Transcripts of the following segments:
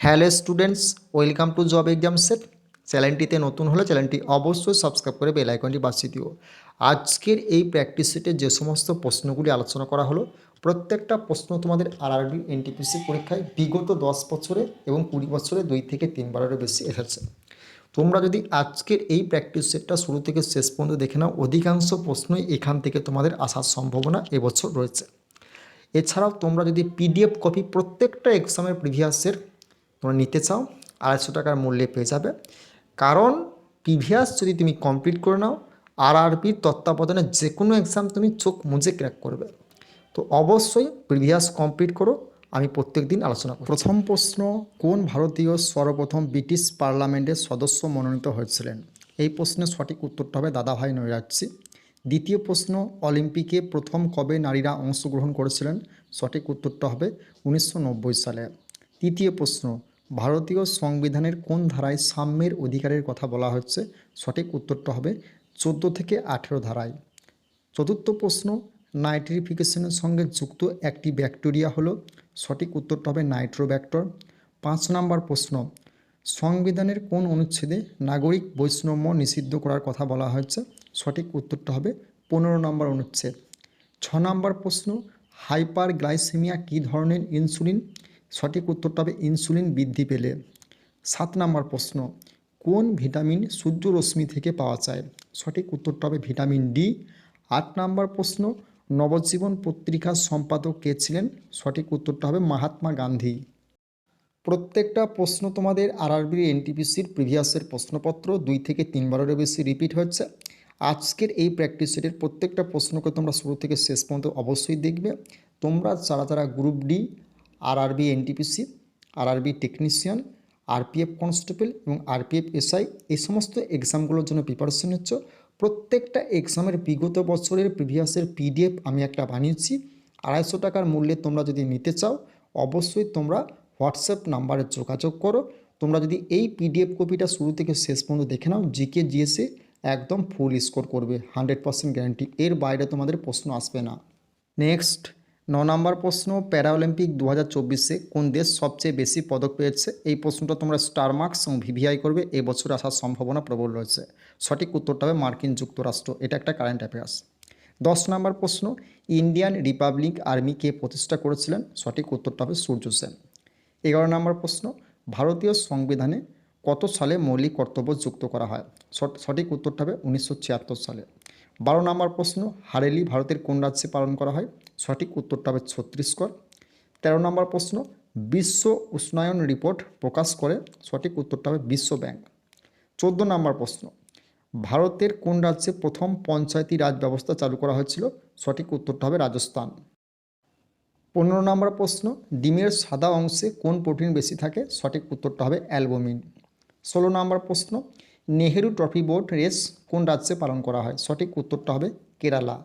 Hello students, welcome to job exam set. চ্যানেলটিতে নতুন হলে চ্যানেলটি অবশ্যই সাবস্ক্রাইব করে বেল আইকনটি বাজিয়ে দিও। আজকের এই প্র্যাকটিস সেটে যে সমস্ত প্রশ্নগুলি আলোচনা করা হলো, প্রত্যেকটা প্রশ্ন তোমাদের আরআরবি এনটিপিসি পরীক্ষায় বিগত দশ বছরে এবং কুড়ি বছরে দুই থেকে তিনবারেরও বেশি এসেছে। তোমরা যদি আজকের এই প্র্যাকটিস সেটটা শুরু থেকে শেষ পর্যন্ত দেখে নাও, অধিকাংশ প্রশ্নই এখান থেকে তোমাদের আসার সম্ভাবনা এবছর রয়েছে। এছাড়াও তোমরা যদি পিডিএফ কপি প্রত্যেকটা এক্সামের প্রিভিয়াসের তোমরা নিতে চাও, আড়াইশো টাকার মূল্যে পেয়ে যাবে। কারণ প্রিভিয়াস যদি তুমি কমপ্লিট করে নাও আরআরবির তত্ত্বাবধানে যে কোনো এক্সাম তুমি চোখ মুজে ক্র্যাক করবে। তো অবশ্যই প্রিভিয়াস কমপ্লিট করো, আমি প্রত্যেক দিন আলোচনা করব প্রথম প্রশ্ন, কোন ভারতীয় সর্বপ্রথম ব্রিটিশ পার্লামেন্টের সদস্য মনোনীত হয়েছিলেন? এই প্রশ্নের সঠিক উত্তরটা হবে দাদাভাই নৈরাজ্যি। দ্বিতীয় প্রশ্ন, অলিম্পিকে প্রথম কবে নারীরা অংশগ্রহণ করেছিলেন? সঠিক উত্তরটা হবে উনিশশো নব্বই সালে। তৃতীয় প্রশ্ন ভারতীয় সংবিধানের কোন ধারায় সাম্যের অধিকারের কথা বলা হচ্ছে? সঠিক উত্তরটা হবে চোদ্দ থেকে আঠেরো ধারায়। চতুর্থ প্রশ্ন, নাইট্রিফিকেশনের সঙ্গে যুক্ত একটি ব্যাকটেরিয়া হলো। সঠিক উত্তরটা হবে নাইট্রোব্যাক্টর। পাঁচ নম্বর প্রশ্ন, সংবিধানের কোন অনুচ্ছেদে নাগরিক বৈষম্য নিষিদ্ধ করার কথা বলা হয়েছে? সঠিক উত্তরটা হবে পনেরো নম্বর অনুচ্ছেদ। ছ নম্বর প্রশ্ন হাইপার গ্লাইসেমিয়া কী ধরনের ইনসুলিন সঠিক উত্তরটা হবে ইনসুলিন বৃদ্ধি পেলে। সাত নম্বর প্রশ্ন, কোন ভিটামিন সূর্যরশ্মি থেকে পাওয়া যায়? সঠিক উত্তরটা হবে ভিটামিন ডি। আট নম্বর প্রশ্ন, নবজীবন পত্রিকার সম্পাদক কে ছিলেন? সঠিক উত্তরটা হবে মহাত্মা গান্ধী। প্রত্যেকটা প্রশ্ন তোমাদের আরআরবি এনটিপিসির প্রিভিয়াসের প্রশ্নপত্র দুই থেকে তিনবারেরও বেশি রিপিট হচ্ছে আজকের এই প্র্যাকটিস সেটের প্রত্যেকটা প্রশ্নকে তোমরা শুরু থেকে শেষ পর্যন্ত অবশ্যই দেখবে। তোমরা যারা যারা group D RRB NTPC RRB technician RPF constable এবং আরপিএফ এসআই এই সমস্ত এক্সামগুলোর জন্য প্রিপারেশন নিচ্ছ। প্রত্যেকটা এক্সামের বিগত বছরের প্রিভিয়াসের পিডিএফ আমি একটা বানিয়েছি। আড়াইশো টাকার মূল্যে তোমরা যদি নিতে চাও, অবশ্যই তোমরা হোয়াটসঅ্যাপ নাম্বারে যোগাযোগ করো। তোমরা যদি এই পিডিএফ কপিটা শুরু থেকে শেষ পর্যন্ত দেখে নাও জিকে জিএসে একদম ফুল স্কোর করবে হান্ড্রেড পার্সেন্ট গ্যারান্টি এর বাইরে তোমাদের প্রশ্ন আসবে না। নেক্সট ন নম্বর প্রশ্ন, প্যারাঅলিম্পিক দু হাজার চব্বিশে কোন দেশ সবচেয়ে বেশি পদক পেয়েছে? এই প্রশ্নটা তোমরা স্টার মার্কস এবং ভিভিআই করবে। এই বছর আসার সম্ভাবনা প্রবল রয়েছে। সঠিক উত্তরটা হবে মার্কিন যুক্তরাষ্ট্র। এটা একটা কারেন্ট অ্যাফেয়ার্স দশ নম্বর প্রশ্ন, ইন্ডিয়ান রিপাবলিক আর্মি কে প্রতিষ্ঠা করেছিলেন? সঠিক উত্তরটা হবে সূর্য সেন। এগারো নম্বর প্রশ্ন, ভারতীয় সংবিধানে কত সালে মৌলিক কর্তব্য যুক্ত করা হয়? সঠ- সঠিক উত্তরটা হবে উনিশশো ছিয়াত্তর সালে। বারো নম্বর প্রশ্ন, হারেলি ভারতের কোন রাজ্যে পালন করা হয়? সঠিক উত্তরটা হবে ছত্তিশগড়। তেরো নম্বর প্রশ্ন, বিশ্ব উষ্ণায়ন রিপোর্ট প্রকাশ করে, সঠিক উত্তরটা হবে বিশ্ব ব্যাংক। চোদ্দ নম্বর প্রশ্ন, ভারতের কোন রাজ্যে প্রথম পঞ্চায়েতি রাজ ব্যবস্থা চালু করা হয়েছিল? সঠিক উত্তরটা হবে রাজস্থান। পনেরো নম্বর প্রশ্ন, ডিমের সাদা অংশে কোন প্রোটিন বেশি থাকে? সঠিক উত্তরটা হবে অ্যালবুমিন। ষোলো নম্বর প্রশ্ন নেহেরু ট্রফি বোট রেস কোন রাজ্যে পালন করা হয়? সঠিক উত্তরটা হবে কেরালা।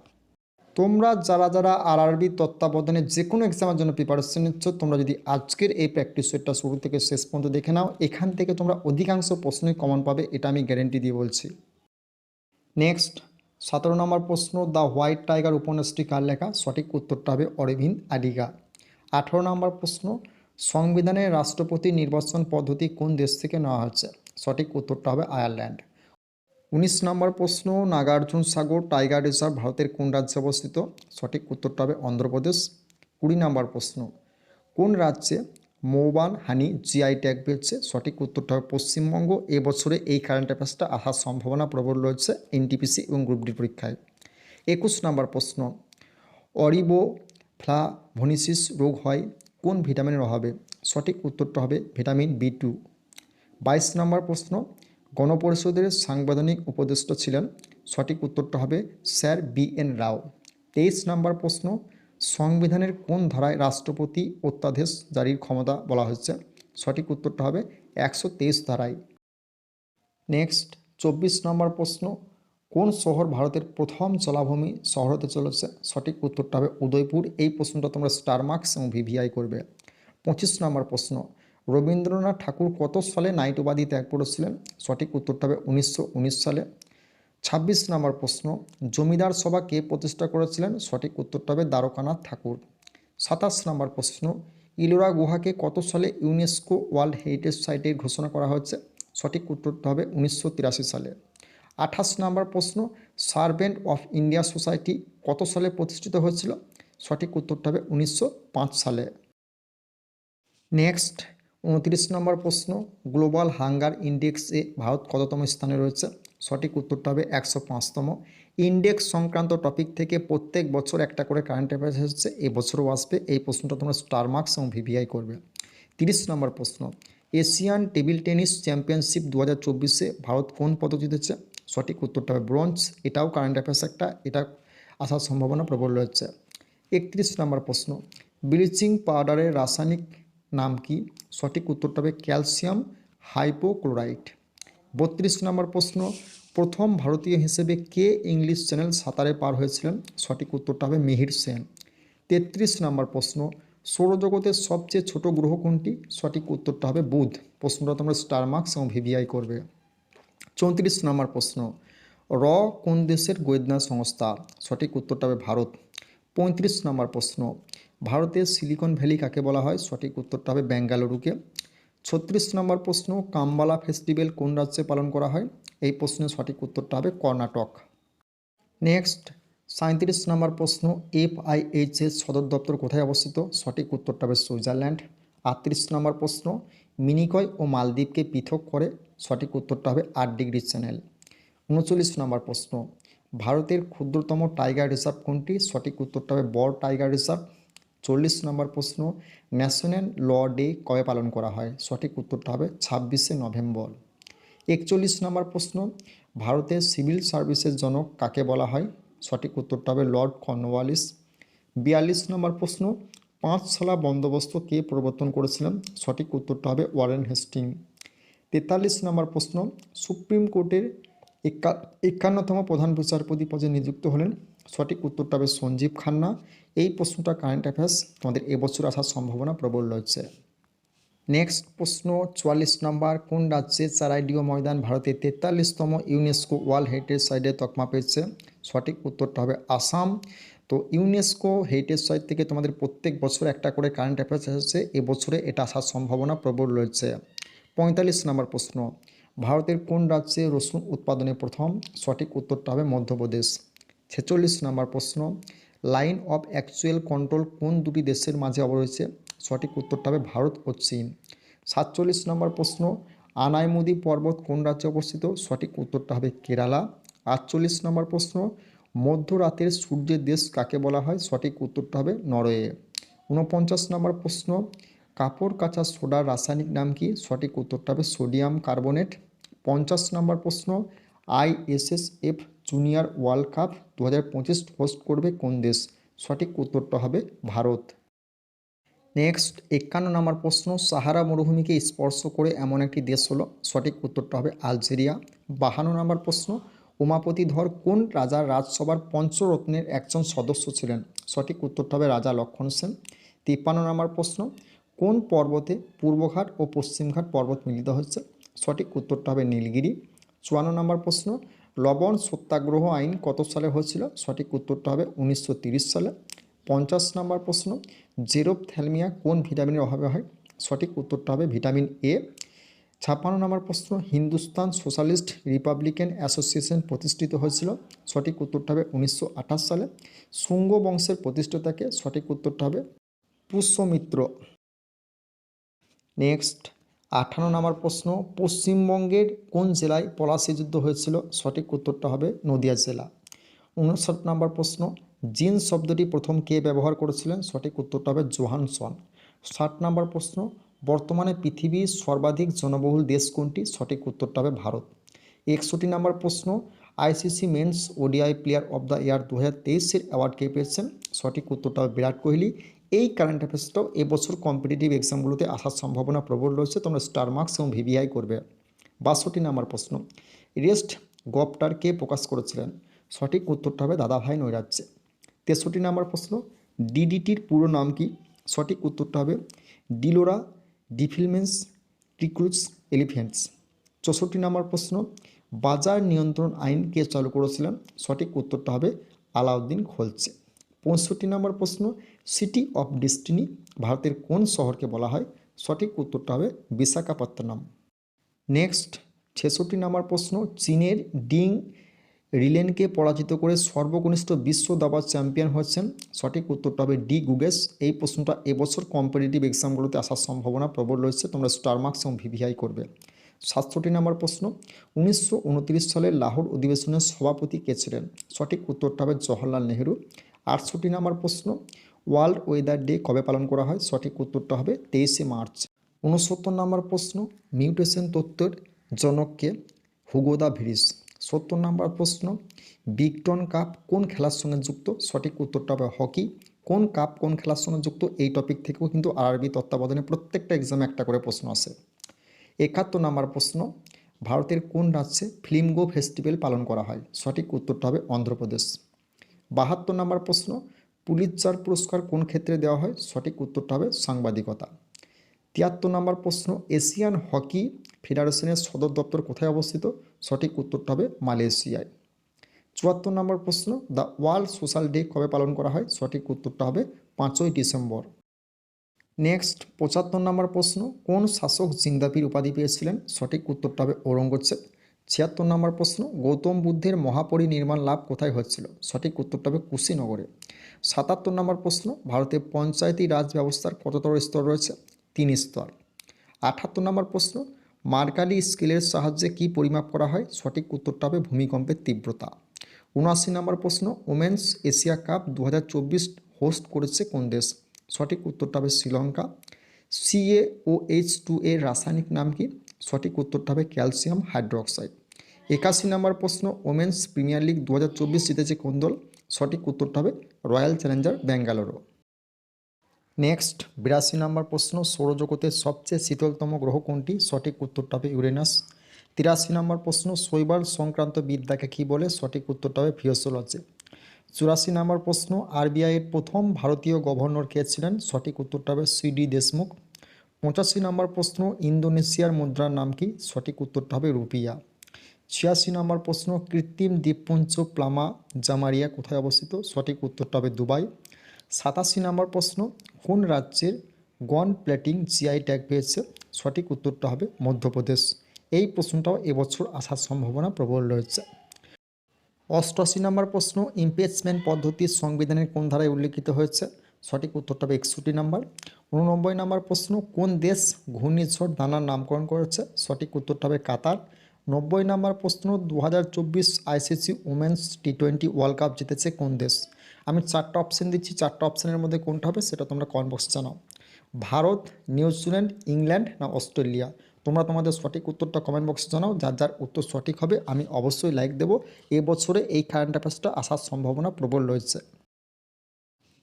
তোমরা যারা যারা আরআরবি তত্ত্বাবধানে যে কোনো এক্সামের জন্য প্রিপারেশন নিচ্ছ, তোমরা যদি আজকের এই প্র্যাকটিস সেটটা শুরু থেকে শেষ পর্যন্ত দেখে নাও, এখান থেকে তোমরা অধিকাংশ প্রশ্নই কমন পাবে, এটা আমি গ্যারেন্টি দিয়ে বলছি। নেক্সট সতেরো নম্বর প্রশ্ন দ্য হোয়াইট টাইগার উপন্যাসটি কার লেখা? সঠিক উত্তরটা হবে অরবিন্দ আডিগা আঠেরো নম্বর প্রশ্ন সংবিধানের রাষ্ট্রপতি নির্বাচন পদ্ধতি কোন দেশ থেকে নেওয়া হচ্ছে সঠিক উত্তরটা হবে আয়ারল্যান্ড। উনিশ নম্বর প্রশ্ন, নাগার্জুন সাগর টাইগার রিজার্ভ ভারতের কোন রাজ্যে অবস্থিত? সঠিক উত্তরটা হবে অন্ধ্রপ্রদেশ। কুড়ি নম্বর প্রশ্ন, কোন রাজ্যে মৌবান হানি জিআই ট্যাগ পেয়েছে? সঠিক উত্তরটা হবে পশ্চিমবঙ্গ। এবছরে এই কারেন্ট অ্যাফেয়ার্সটা আসার সম্ভাবনা প্রবল রয়েছে এনটিপিসি এবং গ্রুপ ডি পরীক্ষায়। একুশ নম্বর প্রশ্ন, অরিবো ফ্লাভনিসিস রোগ হয় কোন ভিটামিনের অভাবে? সঠিক উত্তরটা হবে ভিটামিন বি টু বাইশ নম্বর প্রশ্ন, গণপরিষদের সাংবিধানিক উপদেষ্টা ছিলেন। সঠিক উত্তরটা হবে স্যার বি এন রাও। তেইশ নম্বর প্রশ্ন, সংবিধানের কোন ধারায় রাষ্ট্রপতি অত্যাদেশ জারির ক্ষমতা বলা হয়েছে? সঠিক উত্তরটা হবে একশো তেইশ ধারায়। নেক্সট, চব্বিশ নম্বর প্রশ্ন, কোন শহর ভারতের প্রথম জলাভূমি শহর হতে চলেছে? সঠিক উত্তরটা হবে উদয়পুর। এই প্রশ্নটা তোমরা স্টার মার্কস এবং ভিভিআই করবে। পঁচিশ নম্বর প্রশ্ন রবীন্দ্রনাথ ঠাকুর কত সালে নাইট উপাধি ত্যাগ করেছিলেন? সঠিক উত্তরটা হবে উনিশশো উনিশ সালে। ছাব্বিশ নম্বর প্রশ্ন, জমিদার সভা কে প্রতিষ্ঠা করেছিলেন? সঠিক উত্তরটা হবে দ্বারকানাথ ঠাকুর। সাতাশ নম্বর প্রশ্ন, ইলোরা গুহাকে কত সালে ইউনেস্কো ওয়ার্ল্ড হেরিটেজ সাইটে ঘোষণা করা হয়েছে? সঠিক উত্তরটা হবে উনিশশো তিরাশি সালে। আঠাশ নম্বর প্রশ্ন, সার্ভেন্ট অফ ইন্ডিয়া সোসাইটি কত সালে প্রতিষ্ঠিত হয়েছিল? সঠিক উত্তরটা হবে উনিশশো পাঁচ সালে। নেক্সট উনত্রিশ নম্বর প্রশ্ন, গ্লোবাল হাঙ্গার ইন্ডেক্সে ভারত কততম স্থানে রয়েছে? সঠিক উত্তরটা হবে একশো পাঁচতম। ইন্ডেক্স সংক্রান্ত টপিক থেকে প্রত্যেক বছর একটা করে কারেন্ট অ্যাফেয়ার্স এসেছে এই বছরও আসবে। এই প্রশ্নটা তোমরা স্টার মার্কস এবং ভিভিআই করবে। তিরিশ নম্বর প্রশ্ন, এশিয়ান টেবিল টেনিস চ্যাম্পিয়নশিপ দু হাজার চব্বিশে ভারত কোন পদক জিতেছে? সঠিক উত্তরটা হবে ব্রোঞ্জ। এটাও কারেন্ট অ্যাফেয়ার্স একটা, এটা আসার সম্ভাবনা প্রবল রয়েছে। একত্রিশ নম্বর প্রশ্ন, ব্লিচিং পাউডারের রাসায়নিক নাম কি? সঠিক উত্তরটা হবে ক্যালসিয়াম হাইপোক্লোরাইড বত্রিশ নম্বর প্রশ্ন, প্রথম ভারতীয় হিসেবে কে ইংলিশ চ্যানেল সাঁতারে পার হয়েছিলেন? সঠিক উত্তরটা হবে মিহির সেন। তেত্রিশ নম্বর প্রশ্ন, সৌরজগতের সবচেয়ে ছোট গ্রহ কোনটি? সঠিক উত্তরটা হবে বুধ। প্রশ্নটা তোমরা স্টার মার্কস এবং ভিভিআই করবে। চৌত্রিশ নম্বর প্রশ্ন, র কোন দেশের গোয়েন্দা সংস্থা? সঠিক উত্তরটা হবে ভারত। পঁয়ত্রিশ নম্বর প্রশ্ন ভারতের সিলিকন ভ্যালি কাকে বলা হয়? সঠিক উত্তরটা হবে বেঙ্গালুরুকে ছত্রিশ নম্বর প্রশ্ন, কাম্বালা ফেস্টিভ্যাল কোন রাজ্যে পালন করা হয়? এই প্রশ্নের সঠিক উত্তরটা হবে কর্ণাটক। নেক্সট সাঁত্রিশ নম্বর প্রশ্ন এফ আই এইচ এর সদর দপ্তর কোথায় অবস্থিত? সঠিক উত্তরটা হবে সুইজারল্যান্ড। আটত্রিশ নম্বর প্রশ্ন, মিনিকয় ও মালদ্বীপকে পৃথক করে? সঠিক উত্তরটা হবে আট ডিগ্রি চ্যানেল। উনচল্লিশ নম্বর প্রশ্ন, ভারতের ক্ষুদ্রতম টাইগার রিজার্ভ কোনটি? সঠিক উত্তরটা হবে বড় টাইগার রিজার্ভ। চল্লিশ নম্বর প্রশ্ন, ন্যাশনাল ল ডে কবে পালন করা হয়? সঠিক উত্তরটা হবে ছাব্বিশে নভেম্বর। একচল্লিশ নম্বর প্রশ্ন ভারতের সিভিল সার্ভিসের জনক কাকে বলা হয়? সঠিক উত্তরটা হবে লর্ড কর্নওয়ালিস। বিয়াল্লিশ নম্বর প্রশ্ন, পাঁচশালা বন্দোবস্ত কে প্রবর্তন করেছিলেন? সঠিক উত্তরটা হবে ওয়ারেন হেস্টিং। তেতাল্লিশ নম্বর প্রশ্ন, সুপ্রিম কোর্টের একা, একান্নতম প্রধান বিচারপতি পদে নিযুক্ত হলেন সঠিক উত্তরটা হবে সঞ্জীব খান্না। এই প্রশ্নটা কারেন্ট অ্যাফেয়ার্স তোমাদের এবছর আসার সম্ভাবনা প্রবল রয়েছে। নেক্সট প্রশ্ন, চুয়াল্লিশ নম্বর, কোন রাজ্যে চারাইডিও ময়দান ভারতের তেতাল্লিশতম ইউনেস্কো ওয়ার্ল্ড হেরিটেজ সাইটে তকমা পেয়েছে? সঠিক উত্তরটা হবে আসাম। তো ইউনেস্কো হেরিটেজ সাইট থেকে তোমাদের প্রত্যেক বছর একটা করে কারেন্ট অ্যাফেয়ার্স এসেছে। এবছরে এটা আসার সম্ভাবনা প্রবল রয়েছে। পঁয়তাল্লিশ নম্বর প্রশ্ন, ভারতের কোন রাজ্যে রসুন উৎপাদনে প্রথম? সঠিক উত্তরটা হবে মধ্যপ্রদেশ। ছেচল্লিশ নম্বর প্রশ্ন, লাইন অফ অ্যাকচুয়াল কন্ট্রোল কোন দুটি দেশের মাঝে অবরয়েছে সঠিক উত্তরটা হবে ভারত ও চীন। সাতচল্লিশ নম্বর প্রশ্ন, আনাইমুদি পর্বত কোন রাজ্যে অবস্থিত? সঠিক উত্তরটা হবে কেরালা। আটচল্লিশ নম্বর প্রশ্ন, মধ্যরাতের সূর্যের দেশ কাকে বলা হয়? সঠিক উত্তরটা হবে নরওয়ে। ঊনপঞ্চাশ নম্বর প্রশ্ন, কাপড় কাচা সোডার রাসায়নিক নাম কি? সঠিক উত্তরটা হবে সোডিয়াম কার্বনেট। পঞ্চাশ নম্বর প্রশ্ন, আইএসএসএফ জুনিয়র ওয়ার্ল্ড কাপ দু হাজার পঁচিশ হোস্ট করবে কোন দেশ? সঠিক উত্তরটা হবে ভারত। নেক্সট একান্ন নম্বর প্রশ্ন, সাহারা মরুভূমিকে স্পর্শ করে এমন একটি দেশ হলো, সঠিক উত্তরটা হবে আলজেরিয়া। বাহান্ন নম্বর প্রশ্ন, উমাপতি ধর কোন রাজার রাজসভার পঞ্চরত্নের একজন সদস্য ছিলেন? সঠিক উত্তরটা হবে রাজা লক্ষণ সেন। তিপ্পান্ন নম্বর প্রশ্ন, কোন পর্বতে পূর্বঘাট ও পশ্চিমঘাট পর্বত মিলিত হচ্ছে সঠিক উত্তরটা হবে নীলগিরি। চুয়ান্ন নম্বর প্রশ্ন লবণ সত্যাগ্রহ আইন কত সালে হয়েছিল? সঠিক উত্তরটা হবে উনিশশো সালে। পঞ্চাশ নম্বর প্রশ্ন জেরোপথ্যালমিয়া কোন ভিটামিনের অভাবে হয়? সঠিক উত্তরটা হবে ভিটামিন এ। ছাপ্পান্ন নম্বর প্রশ্ন, হিন্দুস্তান সোশ্যালিস্ট রিপাবলিকান অ্যাসোসিয়েশন প্রতিষ্ঠিত হয়েছিল? সঠিক উত্তরটা হবে উনিশশো আঠাশ সালে। শুঙ্গ বংশের প্রতিষ্ঠাতাকে সঠিক উত্তরটা হবে পুষ্যমিত্র। নেক্সট। আঠারো নম্বর প্রশ্ন, পশ্চিমবঙ্গের কোন জেলায় পলাশি যুদ্ধ হয়েছিল? সঠিক উত্তরটা হবে নদিয়া জেলা। উনষাট নম্বর প্রশ্ন, জিন শব্দটি প্রথম কে ব্যবহার করেছিলেন? সঠিক উত্তরটা হবে জোহানসন ষাট নম্বর প্রশ্ন, বর্তমানে পৃথিবীর সর্বাধিক জনবহুল দেশ কোনটি? সঠিক উত্তরটা হবে ভারত। একষট্টি নম্বর প্রশ্ন, ICC men's ODI player of the year দু হাজার তেইশের অ্যাওয়ার্ড কে পেয়েছেন? সঠিক উত্তরটা হবে বিরাট কোহলি। এই কারেন্ট অ্যাফেয়ার্সটাও এবছর কম্পিটিটিভ এক্সামগুলোতে আসার সম্ভাবনা প্রবল রয়েছে, তোমরা স্টার মার্কস এবং ভিভিআই করবে। বাষট্টি নম্বর প্রশ্ন রেস্ট গপটার কে প্রকাশ করেছিলেন? সঠিক উত্তরটা হবে দাদাভাই নৈরাজ্যে। তেষট্টি নম্বর প্রশ্ন ডিডিটির পুরো নাম কি? সঠিক উত্তরটা হবে ডিলোরা ডিফিলমেন্স রিক্রুটস এলিফেন্টস চৌষট্টি নম্বর প্রশ্ন, বাজার নিয়ন্ত্রণ আইন কে চালু করেছিলেন? সঠিক উত্তরটা হবে আলাউদ্দিন খোলছে পঁয়ষট্টি নম্বর প্রশ্ন সিটি অফ ডেস্টিনি ভারতের কোন শহরকে বলা হয়? সঠিক উত্তরটা হবে বিশাখাপত্তনম। নেক্সট ছেষট্টি নম্বর প্রশ্ন, চীনের ডিং রিলেনকে পরাজিত করে সর্বকনিষ্ঠ বিশ্ব দাবার চ্যাম্পিয়ন হয়েছেন? সঠিক উত্তরটা হবে ডি গুগেস। এই প্রশ্নটা এবছর কম্পিটিটিভ এক্সামগুলোতে আসার সম্ভাবনা প্রবল রয়েছে, তোমরা স্টার মার্কস এবং ভিভিআই করবে। সাতষট্টি নম্বর প্রশ্ন, উনিশশো উনত্রিশ সালে লাহোর অধিবেশনের সভাপতি কে ছিলেন? সঠিক উত্তরটা হবে জওহরলাল নেহেরু। আটষট্টি নম্বর প্রশ্ন, ওয়ার্ল্ড ওয়েদার ডে কবে পালন করা হয়? সঠিক উত্তরটা হবে তেইশে মার্চ। উনসত্তর নম্বর প্রশ্ন, মিউটেশন তত্ত্বের জনককে হুগোদা ভিরিস সত্তর নম্বর প্রশ্ন বিগটন কাপ কোন খেলার সঙ্গে যুক্ত? সঠিক উত্তরটা হবে হকি। কোন কাপ কোন খেলার সঙ্গে যুক্ত? এই টপিক থেকেও কিন্তু আরআরবি তত্ত্বাবধানে প্রত্যেকটা এক্সামে একটা করে প্রশ্ন আসে। একাত্তর নম্বর প্রশ্ন, ভারতের কোন রাজ্যে ফিল্মগো ফেস্টিভ্যাল পালন করা হয়? সঠিক উত্তরটা হবে অন্ধ্রপ্রদেশ। বাহাত্তর নম্বর প্রশ্ন, পুলিৎজার পুরস্কার কোন ক্ষেত্রে দেওয়া হয়? সঠিক উত্তরটা হবে সাংবাদিকতা। তিয়াত্তর নম্বর প্রশ্ন, এশিয়ান হকি ফেডারেশনের সদর দপ্তর কোথায় অবস্থিত? সঠিক উত্তরটা হবে মালয়েশিয়ায়। চুয়াত্তর নম্বর প্রশ্ন, দ্য ওয়ার্ল্ড সোশ্যাল ডে কবে পালন করা হয়? সঠিক উত্তরটা হবে পাঁচই ডিসেম্বর। নেক্সট, পঁচাত্তর নম্বর প্রশ্ন, কোন শাসক জিন্দাপির উপাধি পেয়েছিলেন? সঠিক উত্তরটা হবে ঔরঙ্গজেব। ছিয়াত্তর নম্বর প্রশ্ন, গৌতম বুদ্ধের মহাপরিনির্মাণ লাভ কোথায় হচ্ছিল? সঠিক উত্তরটা হবে কুশিনগরে। সাতাত্তর নম্বর প্রশ্ন, ভারতে পঞ্চায়েতি রাজ ব্যবস্থার কততর স্তর রয়েছে? তিন স্তর। আটাত্তর নম্বর প্রশ্ন, মার্কালি স্কেলের সাহায্যে কি পরিমাপ করা হয়? সঠিক উত্তরটা হবে ভূমিকম্পের তীব্রতা। উনআশি নম্বর প্রশ্ন ওমেন্স এশিয়া কাপ দু হাজার চব্বিশ হোস্ট করেছে কোন দেশ? সঠিক উত্তরটা হবে Sri Lanka. CA O H two এর রাসায়নিক নাম কি? সঠিক উত্তরটা হবে ক্যালসিয়াম হাইড্রোক্সাইড। একাশি নম্বর প্রশ্ন, ওমেন্স প্রিমিয়ার লিগ দু হাজার চব্বিশ জিতেছে কোন দল? সঠিক উত্তরটা হবে রয়্যাল চ্যালেঞ্জার ব্যাঙ্গালোরও নেক্সট, বিরাশি নম্বর প্রশ্ন সৌরজগতের সবচেয়ে শীতলতম গ্রহ কোনটি? সঠিক উত্তরটা হবে ইউরেনাস। তিরাশি নম্বর প্রশ্ন, শৈবাল সংক্রান্ত বিদ্যাকে কী বলে? সঠিক উত্তরটা হবে ফিওসোলজি। চুরাশি নম্বর প্রশ্ন, আরবিআইয়ের প্রথম ভারতীয় গভর্নর কে ছিলেন? সঠিক উত্তরটা হবে সিডি দেশমুখ। পঁচাশি নম্বর প্রশ্ন, ইন্দোনেশিয়ার মুদ্রার নাম কি? সঠিক উত্তরটা হবে রুপিয়া। ছিয়াশি নম্বর প্রশ্ন, কৃত্রিম দ্বীপপুঞ্জ প্লামা জামারিয়া কোথায় অবস্থিত? সঠিক উত্তরটা হবে দুবাই। সাতাশি নম্বর প্রশ্ন, কোন রাজ্যের গন প্লেটিং জিআই ট্যাগ পেয়েছে? সঠিক উত্তরটা হবে মধ্যপ্রদেশ। এই প্রশ্নটাও এবছর আসার সম্ভাবনা প্রবল রয়েছে। অষ্টআশি নম্বর প্রশ্ন, ইমপিচমেন্ট পদ্ধতি সংবিধানের কোন ধারায় উল্লেখিত হয়েছে? সঠিক উত্তরটা হবে একষট্টি নম্বর। উননব্বই নম্বর প্রশ্ন, কোন দেশ ঘূর্ণিঝড় দানার নামকরণ করেছে? সঠিক উত্তরটা হবে কাতার। নব্বই নম্বর প্রশ্ন দু হাজার চব্বিশ ICC women's T twenty world cup জিতেছে কোন দেশ? আমি চারটা অপশান দিচ্ছি, চারটা অপশানের মধ্যে কোনটা হবে সেটা তোমরা কমেন্ট বক্সে জানাও। ভারত নিউজিল্যান্ড ইংল্যান্ড না অস্ট্রেলিয়া? তোমরা তোমাদের সঠিক উত্তরটা কমেন্ট বক্সে জানাও, যার যার উত্তর সঠিক হবে আমি অবশ্যই লাইক দেবো। এবছরে এই কারেন্ট অ্যাফেয়ার্সটা আসার সম্ভাবনা প্রবল রয়েছে।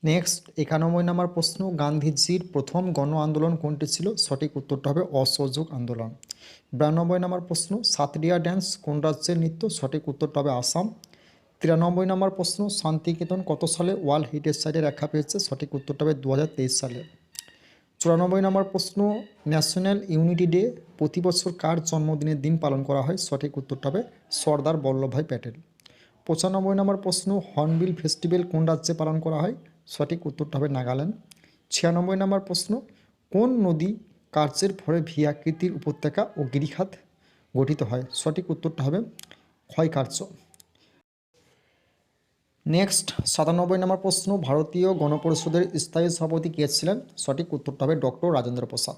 নেক্সট একানব্বই নম্বর প্রশ্ন, গান্ধীজির প্রথম গণ আন্দোলন কোনটি ছিল? সঠিক উত্তরটা হবে অসহযোগ আন্দোলন। বিরানব্বই নম্বর প্রশ্ন, সাতরিয়া ড্যান্স কোন রাজ্যের নৃত্য? সঠিক উত্তরটা হবে আসাম। তিরানব্বই নম্বর প্রশ্ন শান্তিকেতন কত সালে ওয়ার্ল্ড হেরিটেজ সাইটে রেখা পেয়েছে? সঠিক উত্তরটা হবে দু হাজার তেইশ সালে। চুরানব্বই নম্বর প্রশ্ন, ন্যাশনাল ইউনিটি ডে প্রতি বছর কার জন্মদিনের দিন পালন করা হয়? সঠিক উত্তরটা হবে সর্দার বল্লভভাই প্যাটেল। পঁচানব্বই নম্বর প্রশ্ন, হর্নবিল ফেস্টিভ্যাল কোন রাজ্যে পালন করা হয়? সঠিক উত্তরটা হবে নাগাল্যান্ড। ছিয়ানব্বই নম্বর প্রশ্ন, কোন নদী কার্যের ফলে ভি আকৃতির উপত্যকা ও গিরিখাত গঠিত হয়? সঠিক উত্তরটা হবে ক্ষয়কার্য। নেক্সট, সাতানব্বই নম্বর প্রশ্ন, ভারতীয় গণপরিষদের স্থায়ী সভাপতি কে ছিলেন? সঠিক উত্তরটা হবে ডক্টর রাজেন্দ্র প্রসাদ।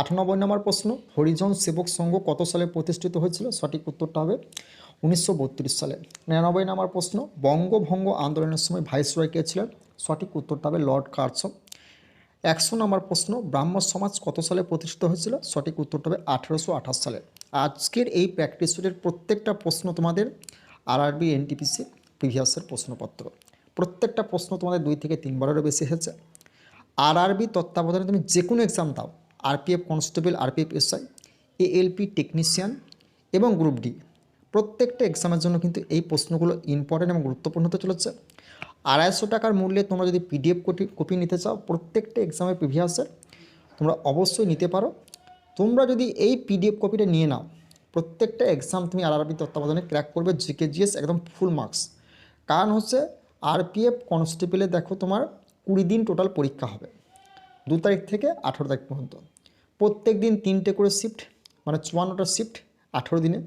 আটানব্বই নম্বর প্রশ্ন, হরিজন সেবক সংঘ কত সালে প্রতিষ্ঠিত হয়েছিল? সঠিক উত্তরটা হবে উনিশশো বত্রিশ সালে। নিরানব্বই নম্বর প্রশ্ন, বঙ্গভঙ্গ আন্দোলনের সময় ভাইসরয় কে ছিলেন? সঠিক উত্তরটা হবে লর্ড কার্সন একশো নম্বর প্রশ্ন, ব্রাহ্ম সমাজ কত সালে প্রতিষ্ঠিত হয়েছিল? সঠিক উত্তরটা হবে আঠেরোশো আঠাশ সালে। আজকের এই প্র্যাকটিস প্রত্যেকটা প্রশ্ন তোমাদের আরআরবি এনটিপিসি প্রিভিয়াসের প্রশ্নপত্র। প্রত্যেকটা প্রশ্ন তোমাদের দুই থেকে তিনবারেরও বেশি এসেছে আরআরবি তত্ত্বাবধানে তুমি যে কোনো এক্সাম দাও RPF constable RPF SI ALP technician এবং গ্রুপ ডি প্রত্যেকটা এক্সামের জন্য কিন্তু এই প্রশ্নগুলো ইম্পর্টেন্ট এবং গুরুত্বপূর্ণ হতে চলেছে। আড়াইশো টাকার মূল্যে তোমরা যদি পিডিএফ কপি কপি নিতে চাও, প্রত্যেকটা এক্সামের প্রিভিয়াসের তোমরা অবশ্যই নিতে পারো। তোমরা যদি এই পিডিএফ কপিটা নিয়ে নাও, প্রত্যেকটা এক্সাম তুমি আরআরবি তত্ত্বাবধানে ক্র্যাক করবে জিকে জিএস একদম ফুল মার্কস কারণ হচ্ছে আরপিএফ কনস্টেবলে দেখো তোমার কুড়ি দিন টোটাল পরীক্ষা হবে, দু তারিখ থেকে আঠেরো তারিখ পর্যন্ত। প্রত্যেক দিন তিনটে করে শিফট মানে চুয়ান্নটা শিফট আঠেরো দিনে।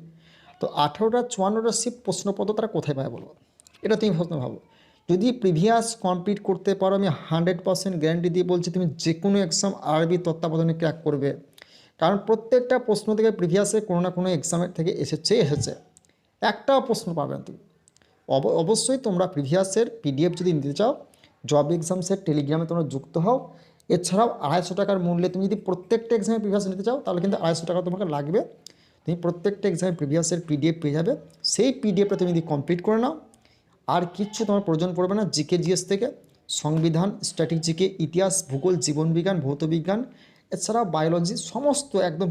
তো আঠেরোটা, চুয়ান্নটা শিফট প্রশ্নপত্র তারা কোথায় পায় বলো? এটা তুমি প্রশ্ন ভাবো। যদি প্রিভিয়াস কমপ্লিট করতে পারো, আমি হান্ড্রেড পার্সেন্ট গ্যারান্টি দিয়ে বলছি তুমি যে কোনো এক্সাম আরবি তত্ত্বাবধানে ক্র্যাক করবে। কারণ প্রত্যেকটা প্রশ্ন থেকে প্রিভিয়াসে কোনো না কোনো এক্সামের থেকে এসেছে এসেছে। একটাও প্রশ্ন পাবে না তুমি। অব, অবশ্যই তোমরা প্রিভিয়াসের পিডিএফ যদি নিতে চাও জব এক্সামসের টেলিগ্রামে তোমরা যুক্ত হও। এছাড়াও আড়াইশো টাকার মূল্যে তুমি যদি প্রত্যেকটা এক্সামে প্রিভিয়াস নিতে চাও, তাহলে কিন্তু আড়াইশো টাকা তোমাকে লাগবে। তুমি প্রত্যেকটা এক্সামে প্রিভিয়াসের পিডিএফ পেয়ে যাবে। সেই পিডিএফটা তুমি যদি কমপ্লিট করে নাও আর কিচ্ছু তোমার প্রয়োজন পড়বে না। জিকে জিএস থেকে সংবিধান, স্ট্র্যাটেজিকে ইতিহাস, ভূগোল, জীবনবিজ্ঞান, ভৌতবিজ্ঞান এছাড়া বায়োলজি সমস্ত একদম